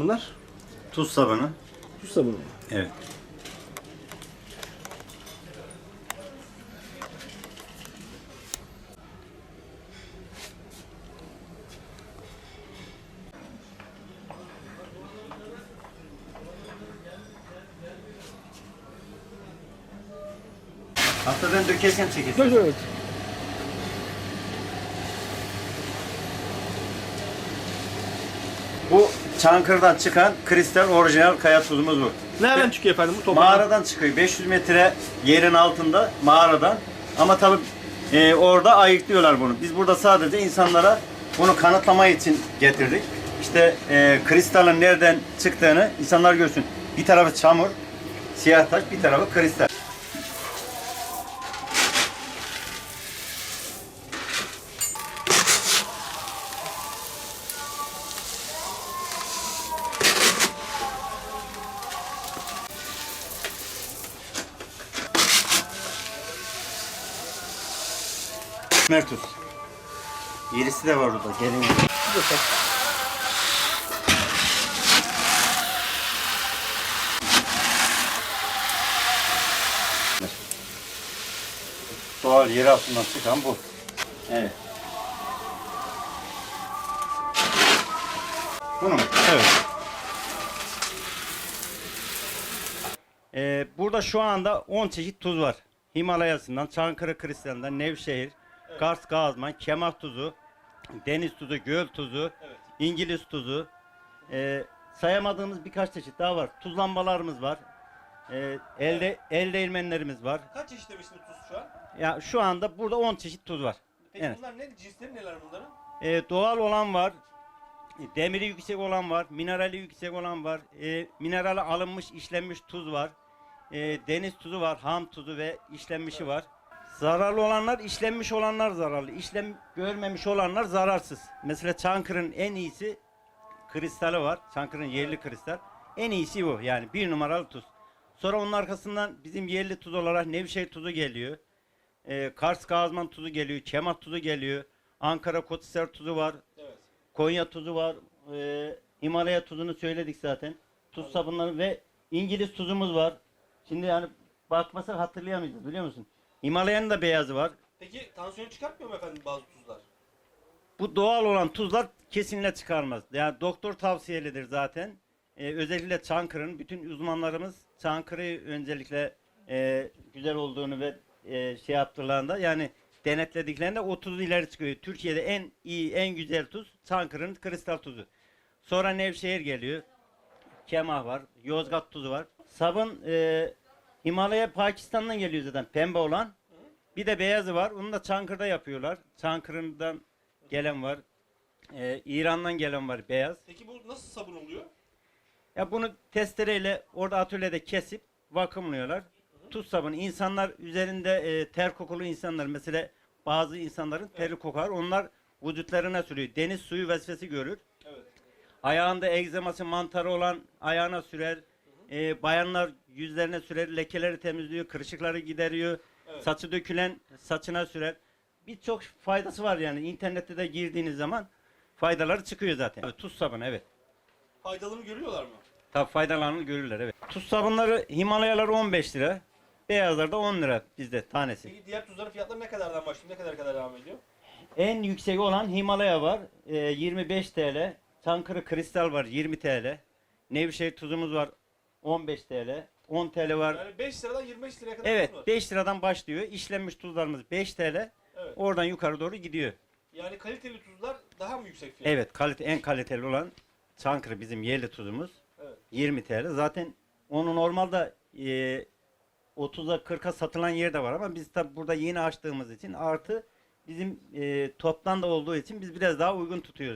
Bunlar Tuz sabunu. tuz sabunu. Evet. Haftadan dökerken çekilsin. Böyle evet. Bu Çankırı'dan çıkan kristal orijinal kaya tuzumuz bu. Nereden çıkıyor efendim bu toprak? Mağaradan çıkıyor. 500 metre yerin altında mağaradan. Ama tabi orada ayıklıyorlar bunu. Biz burada sadece insanlara bunu kanıtlama için getirdik. İşte e, kristalin nereden çıktığını insanlar görsün. Bir tarafı çamur, siyah taş, bir tarafı kristal. Mertuz. Yerisi de var orada. Gelin. Doğal yer altından çıkan bu. Evet. Bunu mu? Evet. Ee, burada şu anda 10 çeşit tuz var. Himalayasından, Çankırı kristalinden, Nevşehir, Kars Kazman, Kemah tuzu, deniz tuzu, göl tuzu, İngiliz tuzu. Ee, sayamadığımız birkaç çeşit daha var. Tuz lambalarımız var. Ee, elde el değirmenlerimiz var. Kaç çeşit demiştiniz tuz şu an? Ya şu anda burada 10 çeşit tuz var. Peki Evet. bunlar ne? Cinsleri neler bunların? Ee, doğal olan var. Demiri yüksek olan var. Minerali yüksek olan var. E, minerali alınmış, işlenmiş tuz var. E, deniz tuzu var. Ham tuzu ve işlenmişi var. Zararlı olanlar, işlenmiş olanlar zararlı. İşlem görmemiş olanlar zararsız. Mesela Çankırı'nın en iyisi kristali var. Çankırı'nın yerli kristal. En iyisi bu. Yani bir numaralı tuz. Sonra onun arkasından bizim yerli tuz olarak Nevşehir tuzu geliyor. E, Kars Kazman tuzu geliyor. Kemat tuzu geliyor. Ankara Kotisar tuzu var. Evet. Konya tuzu var. E, Himalaya tuzunu söyledik zaten. Tuz sabunları ve İngiliz tuzumuz var. Şimdi yani bakmasak hatırlayamayacağız biliyor musun? Himalaya'nın da beyazı var. Peki tansiyon çıkartmıyor mu efendim bazı tuzlar? Bu doğal olan tuzlar kesinlikle çıkarmaz. Yani doktor tavsiyelidir zaten. Ee, özellikle Çankırı'nın bütün uzmanlarımız Çankırı'yı öncelikle e, güzel olduğunu ve e, şey yaptılarında yani denetlediklerinde o tuz ileri çıkıyor. Türkiye'de en iyi, en güzel tuz Çankırı'nın kristal tuzu. Sonra Nevşehir geliyor. Kemah var. Yozgat tuzu var. Sabun e, Himalaya Pakistan'dan geliyor zaten pembe olan. Bir de beyazı var. Onu da Çankırı'da yapıyorlar. Çankırı'dan gelen var. Ee, İran'dan gelen var beyaz. Peki bu nasıl sabun oluyor? Ya bunu testereyle orada atölyede kesip vakumluyorlar. Tuz sabunu. İnsanlar üzerinde e, ter kokulu insanlar mesela bazı insanların teri kokar. Onlar vücutlarına sürüyor. Deniz suyu vazifesi görür. Evet. Ayağında egzaması mantarı olan ayağına sürer. Ee, bayanlar yüzlerine sürer. Lekeleri temizliyor. Kırışıkları gideriyor. Evet. Saçı dökülen saçına sürer. Birçok faydası var yani. İnternette de girdiğiniz zaman faydaları çıkıyor zaten. Evet, tuz sabunu evet. Faydalarını görüyorlar mı? Tabi faydalarını görürler evet. Tuz sabunları Himalayalar 15 lira. Beyazlar da 10 lira bizde tanesi. Peki diğer tuzların fiyatları ne kadardan başlıyor? Ne kadar kadar devam ediyor? En yüksek olan Himalaya var. e, 25 TL. Çankırı Kristal var 20 TL. Nevşehir tuzumuz var 15 TL. 10 TL var. Yani 5 liradan 25 liraya kadar Evet tuz var. 5 liradan başlıyor. İşlenmiş tuzlarımız 5 TL. Evet. Oradan yukarı doğru gidiyor. Yani kaliteli tuzlar daha mı yüksek fiyat? Evet kalite en kaliteli olan Çankırı bizim yerli tuzumuz. Evet. 20 TL. Zaten onu normalde e, 30'a 40'a satılan yer de var ama biz tabi burada yeni açtığımız için artı bizim e, toptan da olduğu için biz biraz daha uygun tutuyoruz.